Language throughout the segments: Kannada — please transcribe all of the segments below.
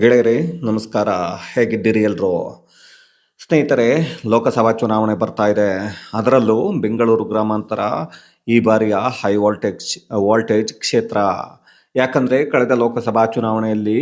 ಗೆಳೆಯರೇ, ನಮಸ್ಕಾರ. ಹೇಗಿದ್ದೀರಿ ಎಲ್ಲರೂ ಸ್ನೇಹಿತರೆ, ಲೋಕಸಭಾ ಚುನಾವಣೆ ಬರ್ತಾ ಇದೆ. ಅದರಲ್ಲೂ ಬೆಂಗಳೂರು ಗ್ರಾಮಾಂತರ ಈ ಬಾರಿಯ ಹೈ ವೋಲ್ಟೇಜ್ ವೋಲ್ಟೇಜ್ ಕ್ಷೇತ್ರ. ಯಾಕಂದರೆ ಕಳೆದ ಲೋಕಸಭಾ ಚುನಾವಣೆಯಲ್ಲಿ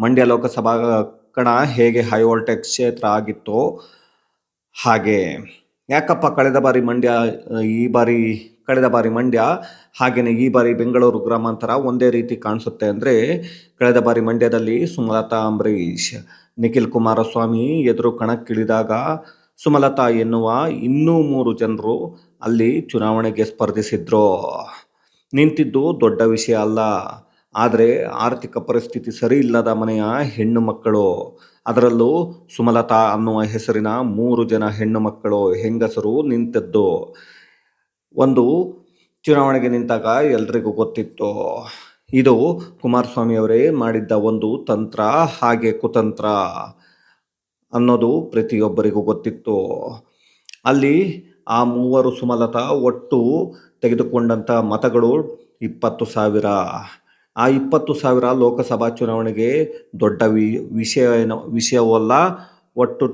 ಮಂಡ್ಯ ಲೋಕಸಭಾ ಕಣ ಹೇಗೆ ಹೈ ವೋಲ್ಟೇಜ್ ಕ್ಷೇತ್ರ ಆಗಿತ್ತೋ ಹಾಗೆ. ಯಾಕಪ್ಪ ಕಳೆದ ಬಾರಿ ಮಂಡ್ಯ, ಈ ಬಾರಿ ಕಳೆದ ಬಾರಿ ಮಂಡ್ಯ ಹಾಗೆಯೇ ಈ ಬಾರಿ ಬೆಂಗಳೂರು ಗ್ರಾಮಾಂತರ ಒಂದೇ ರೀತಿ ಕಾಣಿಸುತ್ತೆ ಅಂದರೆ ಕಳೆದ ಬಾರಿ ಮಂಡ್ಯದಲ್ಲಿ ಸುಮಲತಾ ಅಂಬರೀಷ್, ನಿಖಿಲ್ ಕುಮಾರಸ್ವಾಮಿ ಎದುರು ಕಣಕ್ಕಿಳಿದಾಗ ಸುಮಲತಾ ಎನ್ನುವ ಇನ್ನೂ ಮೂರು ಜನರು ಅಲ್ಲಿ ಚುನಾವಣೆಗೆ ಸ್ಪರ್ಧಿಸಿದ್ರು. ನಿಂತಿದ್ದು ದೊಡ್ಡ ವಿಷಯ ಅಲ್ಲ. ಆದರೆ ಆರ್ಥಿಕ ಪರಿಸ್ಥಿತಿ ಸರಿ ಇಲ್ಲದ ಮನೆಯ ಹೆಣ್ಣು ಮಕ್ಕಳು. ಅದರಲ್ಲೂ ಸುಮಲತಾ ಅನ್ನುವ ಹೆಸರಿನ ಮೂರು ಜನ ಹೆಣ್ಣು ಮಕ್ಕಳು ಹೆಂಗಸರು ನಿಂತದ್ದು. ಒಂದು ಚುನಾವಣೆಗೆ ನಿಂತಾಗ ಎಲ್ರಿಗೂ ಗೊತ್ತಿತ್ತು. ಇದು ಕುಮಾರಸ್ವಾಮಿ ಅವರೇ ಮಾಡಿದ್ದ ಒಂದು ತಂತ್ರ, ಹಾಗೆ ಕುತಂತ್ರ ಅನ್ನೋದು ಪ್ರತಿಯೊಬ್ಬರಿಗೂ ಗೊತ್ತಿತ್ತು. ಅಲ್ಲಿ ಆ ಮೂವರು ಸುಮಲತಾ ಒಟ್ಟು ತೆಗೆದುಕೊಂಡಂಥ ಮತಗಳು ಇಪ್ಪತ್ತು ಸಾವಿರ. ಆ ಇಪ್ಪತ್ತು ಸಾವಿರ ಲೋಕಸಭಾ ಚುನಾವಣೆಗೆ ದೊಡ್ಡ ವಿ ವಿಷಯ ಏನೋ ವಿಷಯವಲ್ಲ, ಒಟ್ಟು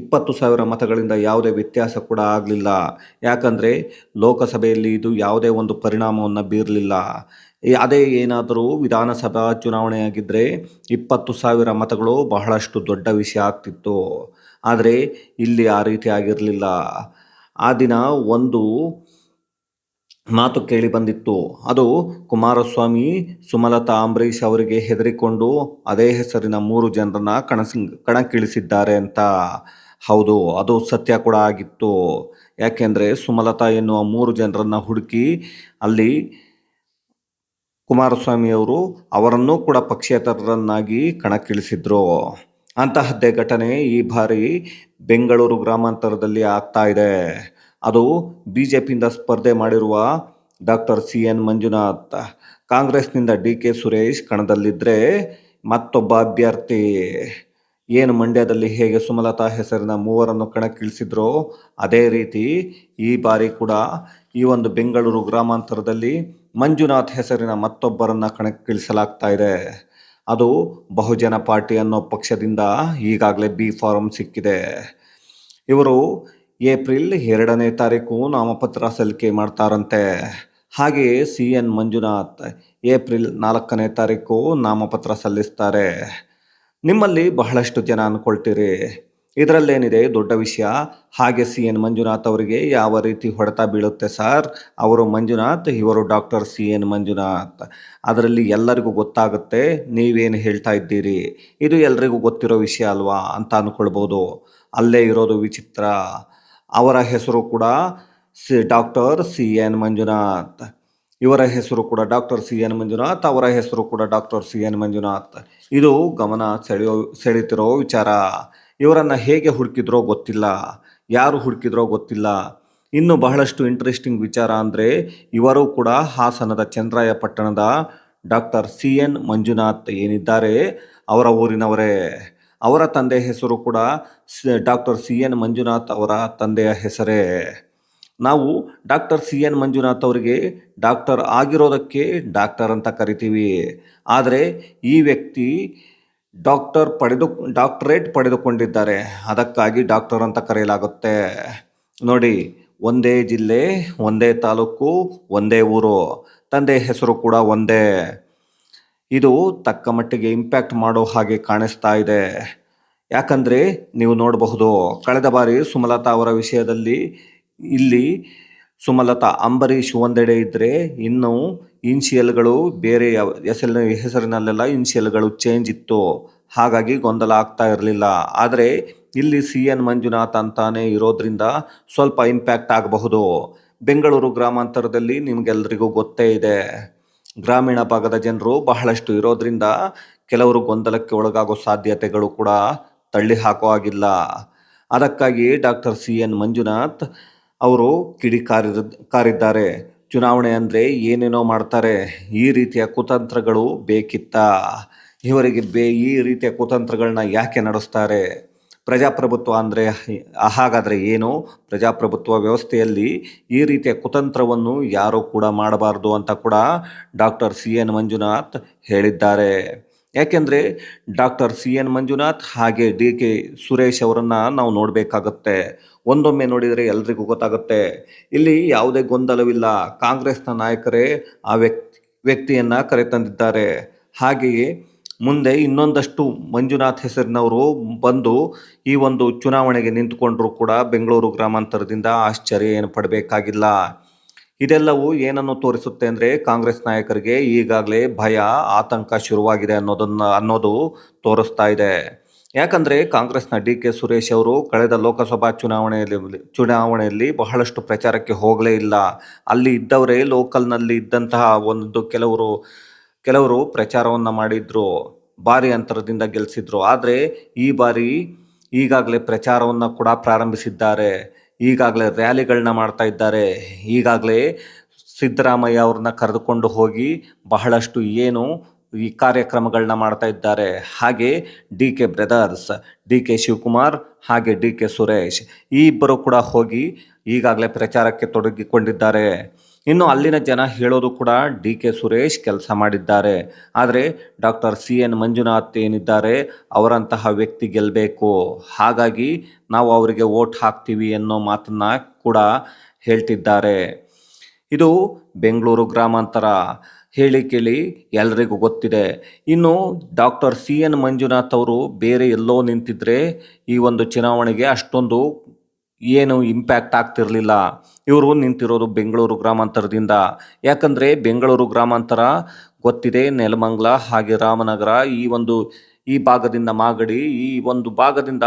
ಇಪ್ಪತ್ತು ಸಾವಿರ ಮತಗಳಿಂದ ಯಾವುದೇ ವ್ಯತ್ಯಾಸ ಕೂಡ ಆಗಲಿಲ್ಲ. ಯಾಕಂದರೆ ಲೋಕಸಭೆಯಲ್ಲಿ ಇದು ಯಾವುದೇ ಒಂದು ಪರಿಣಾಮವನ್ನು ಬೀರಲಿಲ್ಲ. ಅದೇ ಏನಾದರೂ ವಿಧಾನಸಭಾ ಚುನಾವಣೆಯಾಗಿದ್ದರೆ ಇಪ್ಪತ್ತು ಸಾವಿರ ಮತಗಳು ಬಹಳಷ್ಟು ದೊಡ್ಡ ವಿಷಯ ಆಗ್ತಿತ್ತು. ಆದರೆ ಇಲ್ಲಿ ಆ ರೀತಿ ಆಗಿರಲಿಲ್ಲ. ಆ ದಿನ ಒಂದು ಮಾತು ಕೇಳಿ ಬಂದಿತ್ತು. ಅದು ಕುಮಾರಸ್ವಾಮಿ, ಸುಮಲತಾ ಅಂಬರೀಷ್ ಅವರಿಗೆ ಹೆದರಿಕೊಂಡು ಅದೇ ಹೆಸರಿನ ಮೂರು ಜನರನ್ನ ಕಣಸಿ ಕಣಕ್ಕಿಳಿಸಿದ್ದಾರೆ ಅಂತ. ಹೌದು, ಅದು ಸತ್ಯ ಕೂಡ ಆಗಿತ್ತು. ಯಾಕೆಂದರೆ ಸುಮಲತಾ ಎನ್ನುವ ಮೂರು ಜನರನ್ನು ಹುಡುಕಿ ಅಲ್ಲಿ ಕುಮಾರಸ್ವಾಮಿ ಅವರು ಅವರನ್ನೂ ಕೂಡ ಪಕ್ಷೇತರರನ್ನಾಗಿ ಕಣಕ್ಕಿಳಿಸಿದ್ರು. ಅಂತಹದ್ದೇ ಘಟನೆ ಈ ಬಾರಿ ಬೆಂಗಳೂರು ಗ್ರಾಮಾಂತರದಲ್ಲಿ ಆಗ್ತಾ ಇದೆ. ಅದು ಬಿ ಜೆ ಪಿಯಿಂದ ಸ್ಪರ್ಧೆ ಮಾಡಿರುವ ಡಾಕ್ಟರ್ ಸಿ ಎನ್ ಮಂಜುನಾಥ್. ಕಾಂಗ್ರೆಸ್ನಿಂದ ಡಿ ಕೆ ಸುರೇಶ್ ಕಣದಲ್ಲಿದ್ದರೆ ಮತ್ತೊಬ್ಬ ಅಭ್ಯರ್ಥಿ. ಏನು ಮಂಡ್ಯದಲ್ಲಿ ಹೇಗೆ ಸುಮಲತಾ ಹೆಸರಿನ ಮೂವರನ್ನು ಕಣಕ್ಕಿಳಿಸಿದ್ರೋ ಅದೇ ರೀತಿ ಈ ಬಾರಿ ಕೂಡ ಈ ಒಂದು ಬೆಂಗಳೂರು ಗ್ರಾಮಾಂತರದಲ್ಲಿ ಮಂಜುನಾಥ್ ಹೆಸರಿನ ಮತ್ತೊಬ್ಬರನ್ನ ಕಣಕ್ಕಿಳಿಸಲಾಗ್ತಾ ಇದೆ. ಅದು ಬಹುಜನ ಪಾರ್ಟಿ ಅನ್ನೋ ಪಕ್ಷದಿಂದ ಈಗಾಗಲೇ ಬಿ ಫಾರಂ ಸಿಕ್ಕಿದೆ. ಇವರು ಏಪ್ರಿಲ್ ಎರಡನೇ ತಾರೀಕು ನಾಮಪತ್ರ ಸಲ್ಲಿಕೆ ಮಾಡ್ತಾರಂತೆ. ಹಾಗೆಯೇ ಸಿ ಎನ್ ಮಂಜುನಾಥ್ ಏಪ್ರಿಲ್ ನಾಲ್ಕನೇ ತಾರೀಕು ನಾಮಪತ್ರ ಸಲ್ಲಿಸ್ತಾರೆ. ನಿಮ್ಮಲ್ಲಿ ಬಹಳಷ್ಟು ಜನ ಅಂದ್ಕೊಳ್ತೀರಿ. ಇದರಲ್ಲೇನಿದೆ ದೊಡ್ಡ ವಿಷಯ. ಹಾಗೆ ಸಿ ಎನ್ ಮಂಜುನಾಥ್ ಅವರಿಗೆ ಯಾವ ರೀತಿ ಹೊಡೆತ ಬೀಳುತ್ತೆ ಸರ್? ಅವರು ಮಂಜುನಾಥ್, ಇವರು ಡಾಕ್ಟರ್ ಸಿ ಎನ್ ಮಂಜುನಾಥ್. ಅದರಲ್ಲಿ ಎಲ್ಲರಿಗೂ ಗೊತ್ತಾಗುತ್ತೆ, ನೀವೇನು ಹೇಳ್ತಾ ಇದ್ದೀರಿ? ಇದು ಎಲ್ರಿಗೂ ಗೊತ್ತಿರೋ ವಿಷಯ ಅಲ್ವಾ ಅಂತ ಅಂದ್ಕೊಳ್ಬೋದು. ಅಲ್ಲೇ ಇರೋದು ವಿಚಿತ್ರ. ಅವರ ಹೆಸರು ಕೂಡ C doctor C N Manjunath. ಇವರ ಹೆಸರು ಕೂಡ ಡಾಕ್ಟರ್ ಸಿ ಎನ್ ಮಂಜುನಾಥ್ ಅವರ ಹೆಸರು ಕೂಡ ಡಾಕ್ಟರ್ ಸಿ ಎನ್ ಮಂಜುನಾಥ್. ಇದು ಗಮನ ಸೆಳೆಯೋ, ಸೆಳೀತಿರೋ ವಿಚಾರ. ಇವರನ್ನು ಹೇಗೆ ಹುಡುಕಿದ್ರೋ ಗೊತ್ತಿಲ್ಲ. ಯಾರು ಹುಡುಕಿದ್ರೋ ಗೊತ್ತಿಲ್ಲ. ಇನ್ನು ಬಹಳಷ್ಟು ಇಂಟ್ರೆಸ್ಟಿಂಗ್ ವಿಚಾರ ಅಂದರೆ ಇವರು ಕೂಡ ಹಾಸನದ ಚಂದ್ರಾಯಪಟ್ಟಣದ ಡಾಕ್ಟರ್ ಸಿ ಎನ್ ಮಂಜುನಾಥ್ ಏನಿದ್ದಾರೆ ಅವರ ಊರಿನವರೇ. ಅವರ ತಂದೆ ಹೆಸರು ಕೂಡ ಡಾಕ್ಟರ್ ಸಿ ಎನ್ ಮಂಜುನಾಥ್ ಅವರ ತಂದೆಯ ಹೆಸರೇ. ನಾವು ಡಾಕ್ಟರ್ ಸಿ ಎನ್ ಮಂಜುನಾಥ್ ಅವರಿಗೆ ಡಾಕ್ಟರ್ ಆಗಿರೋದಕ್ಕೆ ಡಾಕ್ಟರ್ ಅಂತ ಕರಿತೀವಿ. ಆದರೆ ಈ ವ್ಯಕ್ತಿ ಡಾಕ್ಟರ್ ಪಡೆದು, ಡಾಕ್ಟರೇಟ್ ಪಡೆದುಕೊಂಡಿದ್ದಾರೆ. ಅದಕ್ಕಾಗಿ ಡಾಕ್ಟರ್ ಅಂತ ಕರೆಯಲಾಗುತ್ತೆ. ನೋಡಿ, ಒಂದೇ ಜಿಲ್ಲೆ, ಒಂದೇ ತಾಲೂಕು, ಒಂದೇ ಊರು. ತಂದೆ ಹೆಸರು ಕೂಡ ಒಂದೇ. ಇದು ತಕ್ಕ ಮಟ್ಟಿಗೆ ಇಂಪ್ಯಾಕ್ಟ್ ಮಾಡೋ ಹಾಗೆ ಕಾಣಿಸ್ತಾ ಇದೆ. ಯಾಕಂದರೆ ನೀವು ನೋಡಬಹುದು, ಕಳೆದ ಬಾರಿ ಸುಮಲತಾ ಅವರ ವಿಷಯದಲ್ಲಿ ಇಲ್ಲಿ ಸುಮಲತಾ, ಅಂಬರೀಷ್ ಒಂದೆಡೆ ಇದ್ದರೆ ಇನ್ನು ಇನ್ಶಿಯಲ್ಗಳು ಬೇರೆ ಹೆಸರಿನ, ಹೆಸರಿನಲ್ಲೆಲ್ಲ ಇನ್ಶಿಯಲ್ಗಳು ಚೇಂಜ್ ಇತ್ತು. ಹಾಗಾಗಿ ಗೊಂದಲ ಆಗ್ತಾ ಇರಲಿಲ್ಲ. ಆದರೆ ಇಲ್ಲಿ ಸಿ ಎನ್ ಮಂಜುನಾಥ್ ಅಂತಾನೆ ಇರೋದ್ರಿಂದ ಸ್ವಲ್ಪ ಇಂಪ್ಯಾಕ್ಟ್ ಆಗಬಹುದು. ಬೆಂಗಳೂರು ಗ್ರಾಮಾಂತರದಲ್ಲಿ ನಿಮಗೆಲ್ಲರಿಗೂ ಗೊತ್ತೇ ಇದೆ. ಗ್ರಾಮೀಣ ಭಾಗದ ಜನರು ಬಹಳಷ್ಟು ಇರೋದ್ರಿಂದ ಕೆಲವರು ಗೊಂದಲಕ್ಕೆ ಒಳಗಾಗೋ ಸಾಧ್ಯತೆಗಳು ಕೂಡ ತಳ್ಳಿ ಹಾಕೋ ಆಗಿಲ್ಲ ಅದಕ್ಕಾಗಿ ಡಾಕ್ಟರ್ ಸಿ ಎನ್ ಮಂಜುನಾಥ್ ಅವರು ಕಿಡಿಕಾರಿದ, ಕಾರಿದ್ದಾರೆ. ಚುನಾವಣೆ ಅಂದರೆ ಏನೇನೋ ಮಾಡ್ತಾರೆ. ಈ ರೀತಿಯ ಕುತಂತ್ರಗಳು ಬೇಕಿತ್ತ. ಇವರಿಗೆ ಬೇ, ಈ ರೀತಿಯ ಕುತಂತ್ರಗಳನ್ನ ಯಾಕೆ ನಡೆಸ್ತಾರೆ? ಪ್ರಜಾಪ್ರಭುತ್ವ ಅಂದರೆ ಹಾಗಾದರೆ ಏನು? ಪ್ರಜಾಪ್ರಭುತ್ವ ವ್ಯವಸ್ಥೆಯಲ್ಲಿ ಈ ರೀತಿಯ ಕುತಂತ್ರವನ್ನು ಯಾರೂ ಕೂಡ ಮಾಡಬಾರ್ದು ಅಂತ ಕೂಡ ಡಾಕ್ಟರ್ ಸಿ ಎನ್ ಮಂಜುನಾಥ್ ಹೇಳಿದ್ದಾರೆ. ಯಾಕೆಂದರೆ ಡಾಕ್ಟರ್ ಸಿ ಎನ್ ಮಂಜುನಾಥ್ ಹಾಗೆ ಡಿ ಕೆ ಸುರೇಶ್ ಅವರನ್ನು ನಾವು ನೋಡಬೇಕಾಗತ್ತೆ. ಒಂದೊಮ್ಮೆ ನೋಡಿದರೆ ಎಲ್ರಿಗೂ ಗೊತ್ತಾಗುತ್ತೆ. ಇಲ್ಲಿ ಯಾವುದೇ ಗೊಂದಲವಿಲ್ಲ. ಕಾಂಗ್ರೆಸ್ನ ನಾಯಕರೇ ಆ ವ್ಯಕ್ತಿ, ವ್ಯಕ್ತಿಯನ್ನು ಕರೆತಂದಿದ್ದಾರೆ. ಹಾಗೆಯೇ ಮುಂದೆ ಇನ್ನೊಂದಷ್ಟು ಮಂಜುನಾಥ್ ಹೆಸರಿನವರು ಬಂದು ಈ ಒಂದು ಚುನಾವಣೆಗೆ ನಿಂತುಕೊಂಡರೂ ಕೂಡ ಬೆಂಗಳೂರು ಗ್ರಾಮಾಂತರದಿಂದ ಆಶ್ಚರ್ಯ ಏನು ಪಡಬೇಕಾಗಿಲ್ಲ. ಇದೆಲ್ಲವೂ ಏನನ್ನು ತೋರಿಸುತ್ತೆ ಅಂದರೆ ಕಾಂಗ್ರೆಸ್ ನಾಯಕರಿಗೆ ಈಗಾಗಲೇ ಭಯ, ಆತಂಕ ಶುರುವಾಗಿದೆ ಅನ್ನೋದನ್ನು, ಅನ್ನೋದು ತೋರಿಸ್ತಾ ಇದೆ. ಯಾಕಂದರೆ ಕಾಂಗ್ರೆಸ್ನ ಡಿ ಕೆ ಸುರೇಶ್ ಅವರು ಕಳೆದ ಲೋಕಸಭಾ ಚುನಾವಣೆಯಲ್ಲಿ ಚುನಾವಣೆಯಲ್ಲಿ ಬಹಳಷ್ಟು ಪ್ರಚಾರಕ್ಕೆ ಹೋಗಲೇ ಇಲ್ಲ. ಅಲ್ಲಿ ಇದ್ದವರೇ ಲೋಕಲ್ನಲ್ಲಿ ಇದ್ದಂತಹ ಒಂದು ಕೆಲವರು ಕೆಲವರು ಪ್ರಚಾರವನ್ನು ಮಾಡಿದ್ರು, ಭಾರಿ ಅಂತರದಿಂದ ಗೆಲ್ಲಿಸಿದ್ರು ಆದರೆ ಈ ಬಾರಿ ಈಗಾಗಲೇ ಪ್ರಚಾರವನ್ನು ಕೂಡ ಪ್ರಾರಂಭಿಸಿದ್ದಾರೆ. ಈಗಾಗಲೇ ರ್ಯಾಲಿಗಳನ್ನ ಮಾಡ್ತಾ ಇದ್ದಾರೆ. ಈಗಾಗಲೇ ಸಿದ್ದರಾಮಯ್ಯ ಅವ್ರನ್ನ ಕರೆದುಕೊಂಡು ಹೋಗಿ ಬಹಳಷ್ಟು ಏನು ಈ ಕಾರ್ಯಕ್ರಮಗಳನ್ನ ಮಾಡ್ತಾ ಇದ್ದಾರೆ. ಹಾಗೆ D K brothers, D K Shivakumar ಹಾಗೆ ಡಿ ಕೆ ಸುರೇಶ್ ಈ ಇಬ್ಬರು ಕೂಡ ಹೋಗಿ ಈಗಾಗಲೇ ಪ್ರಚಾರಕ್ಕೆ ತೊಡಗಿಕೊಂಡಿದ್ದಾರೆ. ಇನ್ನು ಅಲ್ಲಿನ ಜನ ಹೇಳೋದು ಕೂಡ ಡಿ ಕೆ ಸುರೇಶ್ ಕೆಲಸ ಮಾಡಿದ್ದಾರೆ. ಆದರೆ ಡಾಕ್ಟರ್ ಸಿ ಎನ್ ಮಂಜುನಾಥ್ ಏನಿದ್ದಾರೆ, ಅವರಂತಹ ವ್ಯಕ್ತಿ ಗೆಲ್ಲಬೇಕು ಹಾಗಾಗಿ ನಾವು ಅವರಿಗೆ ವೋಟ್ ಹಾಕ್ತೀವಿ ಅನ್ನೋ ಮಾತನ್ನು ಕೂಡ ಹೇಳ್ತಿದ್ದಾರೆ. ಇದು ಬೆಂಗಳೂರು ಗ್ರಾಮಾಂತರ. ಹೇಳಿ ಕೇಳಿ ಎಲ್ರಿಗೂ ಗೊತ್ತಿದೆ. ಇನ್ನು ಡಾಕ್ಟರ್ ಸಿ ಎನ್ ಮಂಜುನಾಥ್ ಅವರು ಬೇರೆ ಎಲ್ಲೋ ನಿಂತಿದ್ರೆ ಈ ಒಂದು ಚುನಾವಣೆಗೆ ಅಷ್ಟೊಂದು ಏನು ಇಂಪ್ಯಾಕ್ಟ್ ಆಗ್ತಿರಲಿಲ್ಲ. ಇವರು ನಿಂತಿರೋದು ಬೆಂಗಳೂರು ಗ್ರಾಮಾಂತರದಿಂದ. ಯಾಕಂದರೆ ಬೆಂಗಳೂರು ಗ್ರಾಮಾಂತರ ಗೊತ್ತಿದೆ, ನೆಲಮಂಗ್ಲ ಹಾಗೆ ರಾಮನಗರ ಈ ಒಂದು, ಈ ಭಾಗದಿಂದ ಮಾಗಡಿ, ಈ ಒಂದು ಭಾಗದಿಂದ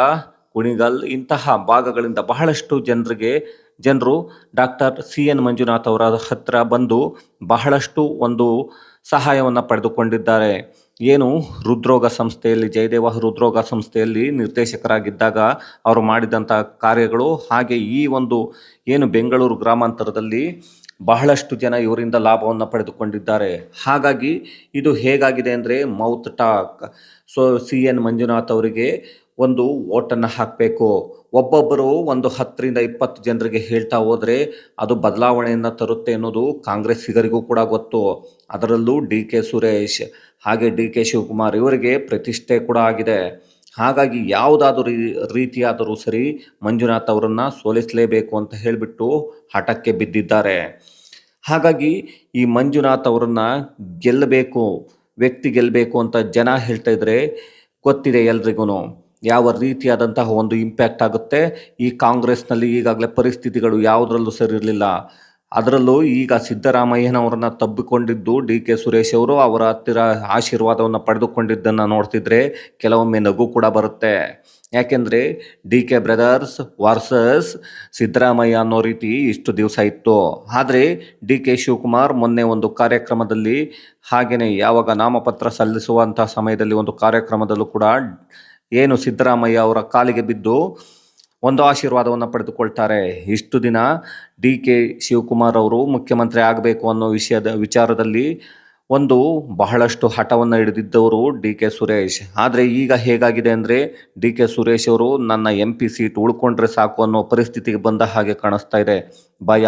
ಕುಣಿಗಲ್ ಇಂತಹ ಭಾಗಗಳಿಂದ ಬಹಳಷ್ಟು ಜನರಿಗೆ, ಜನರು ಡಾಕ್ಟರ್ ಸಿ ಎನ್ ಮಂಜುನಾಥ್ ಅವರ ಹತ್ತಿರ ಬಂದು ಬಹಳಷ್ಟು ಒಂದು ಸಹಾಯವನ್ನು ಪಡೆದುಕೊಂಡಿದ್ದಾರೆ. ಏನು? ಹೃದ್ರೋಗ ಸಂಸ್ಥೆಯಲ್ಲಿ, ಜಯದೇವ ಹೃದ್ರೋಗ ಸಂಸ್ಥೆಯಲ್ಲಿ ನಿರ್ದೇಶಕರಾಗಿದ್ದಾಗ ಅವರು ಮಾಡಿದಂಥ ಕಾರ್ಯಗಳು ಹಾಗೆ ಈ ಒಂದು ಏನು ಬೆಂಗಳೂರು ಗ್ರಾಮಾಂತರದಲ್ಲಿ ಬಹಳಷ್ಟು ಜನ ಇವರಿಂದ ಲಾಭವನ್ನು ಪಡೆದುಕೊಂಡಿದ್ದಾರೆ. ಹಾಗಾಗಿ ಇದು ಹೇಗಾಗಿದೆ ಅಂದರೆ mouth talk. So, C N Manjunath ಅವರಿಗೆ ಒಂದು ಓಟನ್ನು ಹಾಕಬೇಕು. ಒಬ್ಬೊಬ್ಬರು ಒಂದು ಹತ್ತರಿಂದ ಇಪ್ಪತ್ತು ಜನರಿಗೆ ಹೇಳ್ತಾ ಹೋದರೆ ಅದು ಬದಲಾವಣೆಯನ್ನು ತರುತ್ತೆ ಅನ್ನೋದು ಕಾಂಗ್ರೆಸ್ಸಿಗರಿಗೂ ಕೂಡ ಗೊತ್ತು. ಅದರಲ್ಲೂ ಡಿ ಕೆ ಸುರೇಶ್ ಹಾಗೆ ಡಿ ಕೆ ಶಿವಕುಮಾರ್ ಇವರಿಗೆ ಪ್ರತಿಷ್ಠೆ ಕೂಡ ಆಗಿದೆ. ಹಾಗಾಗಿ ಯಾವುದಾದರೂ ರೀತಿಯಾದರೂ ಸರಿ ಮಂಜುನಾಥ್ ಅವರನ್ನು ಸೋಲಿಸಲೇಬೇಕು ಅಂತ ಹೇಳಿಬಿಟ್ಟು ಹಠಕ್ಕೆ ಬಿದ್ದಿದ್ದಾರೆ. ಹಾಗಾಗಿ ಈ ಮಂಜುನಾಥ್ ಅವರನ್ನು ಗೆಲ್ಲಬೇಕು, ವ್ಯಕ್ತಿ ಗೆಲ್ಲಬೇಕು ಅಂತ ಜನ ಹೇಳ್ತಾ ಇದ್ರೆ ಗೊತ್ತಿದೆ ಎಲ್ರಿಗೂ ಯಾವ ರೀತಿಯಾದಂತಹ ಒಂದು ಇಂಪ್ಯಾಕ್ಟ್ ಆಗುತ್ತೆ? ಈ ಕಾಂಗ್ರೆಸ್ನಲ್ಲಿ ಈಗಾಗಲೇ ಪರಿಸ್ಥಿತಿಗಳು ಯಾವುದರಲ್ಲೂ ಸರಿ ಇರಲಿಲ್ಲ. ಅದರಲ್ಲೂ ಈಗ ಸಿದ್ದರಾಮಯ್ಯನವರನ್ನ ತಬ್ಬಿಕೊಂಡಿದ್ದು ಡಿ ಕೆ ಸುರೇಶ್ ಅವರು ಅವರ ಹತ್ತಿರ ಆಶೀರ್ವಾದವನ್ನು ಪಡೆದುಕೊಂಡಿದ್ದನ್ನು ನೋಡ್ತಿದ್ರೆ ಕೆಲವೊಮ್ಮೆ ನಗು ಕೂಡ ಬರುತ್ತೆ. ಯಾಕೆಂದರೆ D K brothers versus Siddaramaiah ಅನ್ನೋ ರೀತಿ ಇಷ್ಟು ದಿವಸ ಇತ್ತು. ಆದರೆ ಡಿ ಕೆ ಶಿವಕುಮಾರ್ ಮೊನ್ನೆ ಒಂದು ಕಾರ್ಯಕ್ರಮದಲ್ಲಿ ಹಾಗೆಯೇ ಯಾವಾಗ ನಾಮಪತ್ರ ಸಲ್ಲಿಸುವಂಥ ಸಮಯದಲ್ಲಿ ಒಂದು ಕಾರ್ಯಕ್ರಮದಲ್ಲೂ ಕೂಡ ಏನು ಸಿದ್ದರಾಮಯ್ಯ ಅವರ ಕಾಲಿಗೆ ಬಿದ್ದು ಒಂದು ಆಶೀರ್ವಾದವನ್ನು ಪಡೆದುಕೊಳ್ತಾರೆ. ಇಷ್ಟು ದಿನ ಡಿ ಕೆ ಶಿವಕುಮಾರ್ ಅವರು ಮುಖ್ಯಮಂತ್ರಿ ಆಗಬೇಕು ಅನ್ನೋ ವಿಷಯದ ವಿಚಾರದಲ್ಲಿ ಒಂದು ಬಹಳಷ್ಟು ಹಠವನ್ನು ಹಿಡಿದಿದ್ದವರು ಡಿ ಕೆ ಸುರೇಶ್. ಆದರೆ ಈಗ ಹೇಗಾಗಿದೆ ಅಂದರೆ ಡಿ ಕೆ ಸುರೇಶ್ ಅವರು ನನ್ನ ಎಂ ಪಿ ಸೀಟ್ ಉಳ್ಕೊಂಡ್ರೆ ಸಾಕು ಅನ್ನೋ ಪರಿಸ್ಥಿತಿಗೆ ಬಂದ ಹಾಗೆ ಕಾಣಿಸ್ತಾ ಇದೆ. ಭಯ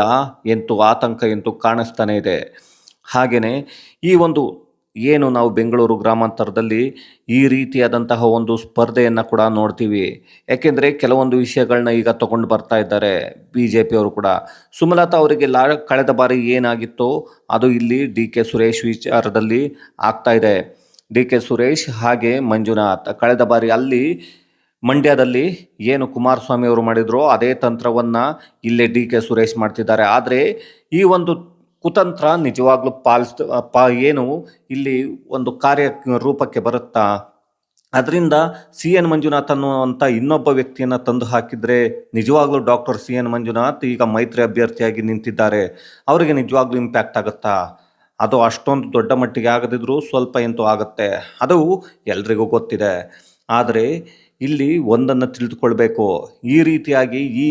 ಎಂತೂ ಆತಂಕ ಎಂತೂ ಕಾಣಿಸ್ತಾನೆ ಇದೆ. ಹಾಗೆಯೇ ಈ ಒಂದು ಏನು ನಾವು ಬೆಂಗಳೂರು ಗ್ರಾಮಾಂತರದಲ್ಲಿ ಈ ರೀತಿಯಾದಂತಹ ಒಂದು ಸ್ಪರ್ಧೆಯನ್ನು ಕೂಡ ನೋಡ್ತೀವಿ. ಯಾಕೆಂದರೆ ಕೆಲವೊಂದು ವಿಷಯಗಳನ್ನ ಈಗ ತಗೊಂಡು ಬರ್ತಾ ಇದ್ದಾರೆ ಬಿ ಜೆ ಪಿಯವರು ಕೂಡ. ಸುಮಲತಾ ಅವರಿಗೆ ಲಾ, ಕಳೆದ ಬಾರಿ ಏನಾಗಿತ್ತೋ ಅದು ಇಲ್ಲಿ ಡಿ ಕೆ ಸುರೇಶ್ ವಿಚಾರದಲ್ಲಿ ಆಗ್ತಾ ಇದೆ. ಡಿ ಕೆ ಸುರೇಶ್ ಹಾಗೆ ಮಂಜುನಾಥ್, ಕಳೆದ ಬಾರಿ ಅಲ್ಲಿ ಮಂಡ್ಯದಲ್ಲಿ ಏನು ಕುಮಾರಸ್ವಾಮಿ ಅವರು ಮಾಡಿದ್ರು ಅದೇ ತಂತ್ರವನ್ನು ಇಲ್ಲೇ ಡಿ ಕೆ ಸುರೇಶ್ ಮಾಡ್ತಿದ್ದಾರೆ. ಆದರೆ ಈ ಒಂದು ಕುತಂತ್ರ ನಿಜವಾಗ್ಲೂ ಪಾಲಿಸ್ ಏನು ಇಲ್ಲಿ ಒಂದು ಕಾರ್ಯ ರೂಪಕ್ಕೆ ಬರುತ್ತಾ? ಅದರಿಂದ ಸಿ ಎನ್ ಮಂಜುನಾಥ್ ಅನ್ನುವಂಥ ಇನ್ನೊಬ್ಬ ವ್ಯಕ್ತಿಯನ್ನು ತಂದು ಹಾಕಿದರೆ ನಿಜವಾಗ್ಲೂ ಡಾಕ್ಟರ್ ಸಿ ಎನ್ ಮಂಜುನಾಥ್ ಈಗ ಮೈತ್ರಿ ಅಭ್ಯರ್ಥಿಯಾಗಿ ನಿಂತಿದ್ದಾರೆ. ಅವರಿಗೆ ನಿಜವಾಗ್ಲೂ ಇಂಪ್ಯಾಕ್ಟ್ ಆಗುತ್ತಾ? ಅದು ಅಷ್ಟೊಂದು ದೊಡ್ಡ ಮಟ್ಟಿಗೆ ಆಗದಿದ್ರೂ ಸ್ವಲ್ಪ ಎಂತೂ ಆಗುತ್ತೆ. ಅದು ಎಲ್ರಿಗೂ ಗೊತ್ತಿದೆ. ಆದರೆ ಇಲ್ಲಿ ಒಂದನ್ನು ತಿಳಿದುಕೊಳ್ಬೇಕು. ಈ ರೀತಿಯಾಗಿ ಈ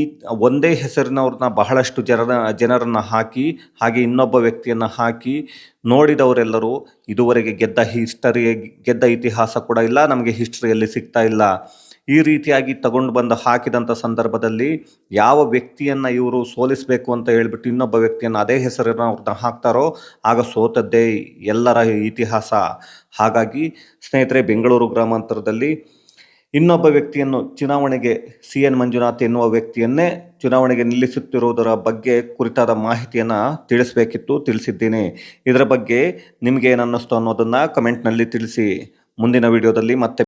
ಒಂದೇ ಹೆಸರಿನವ್ರನ್ನ ಬಹಳಷ್ಟು ಜನರ, ಜನರನ್ನು ಹಾಕಿ, ಹಾಗೆ ಇನ್ನೊಬ್ಬ ವ್ಯಕ್ತಿಯನ್ನು ಹಾಕಿ ನೋಡಿದವರೆಲ್ಲರೂ ಇದುವರೆಗೆ ಗೆದ್ದ ಹಿಸ್ಟರಿ, ಗೆದ್ದ ಇತಿಹಾಸ ಕೂಡ ಇಲ್ಲ, ನಮಗೆ ಹಿಸ್ಟ್ರಿಯಲ್ಲಿ ಸಿಗ್ತಾ ಇಲ್ಲ. ಈ ರೀತಿಯಾಗಿ ತಗೊಂಡು ಬಂದು ಹಾಕಿದಂಥ ಸಂದರ್ಭದಲ್ಲಿ ಯಾವ ವ್ಯಕ್ತಿಯನ್ನು ಇವರು ಸೋಲಿಸಬೇಕು ಅಂತ ಹೇಳ್ಬಿಟ್ಟು ಇನ್ನೊಬ್ಬ ವ್ಯಕ್ತಿಯನ್ನು ಅದೇ ಹೆಸರನ್ನು ಅವ್ರನ್ನ ಹಾಕ್ತಾರೋ, ಆಗ ಸೋತದ್ದೇ ಎಲ್ಲರ ಇತಿಹಾಸ. ಹಾಗಾಗಿ ಸ್ನೇಹಿತರೆ, ಬೆಂಗಳೂರು ಗ್ರಾಮಾಂತರದಲ್ಲಿ ಇನ್ನೊಬ್ಬ ವ್ಯಕ್ತಿಯನ್ನು ಚುನಾವಣೆಗೆ ಸಿ ಎನ್ ಮಂಜುನಾಥ್ ಎನ್ನುವ ವ್ಯಕ್ತಿಯನ್ನೇ ಚುನಾವಣೆಗೆ ನಿಲ್ಲಿಸುತ್ತಿರುವುದರ ಬಗ್ಗೆ ಕುರಿತಾದ ಮಾಹಿತಿಯನ್ನು ತಿಳಿಸಬೇಕಿತ್ತು, ತಿಳಿಸಿದ್ದೀನಿ. ಇದರ ಬಗ್ಗೆ ನಿಮಗೆ ಏನನ್ನಿಸ್ತು ಅನ್ನೋದನ್ನು ಕಮೆಂಟ್ನಲ್ಲಿ ತಿಳಿಸಿ. ಮುಂದಿನ ವಿಡಿಯೋದಲ್ಲಿ ಮತ್ತೆ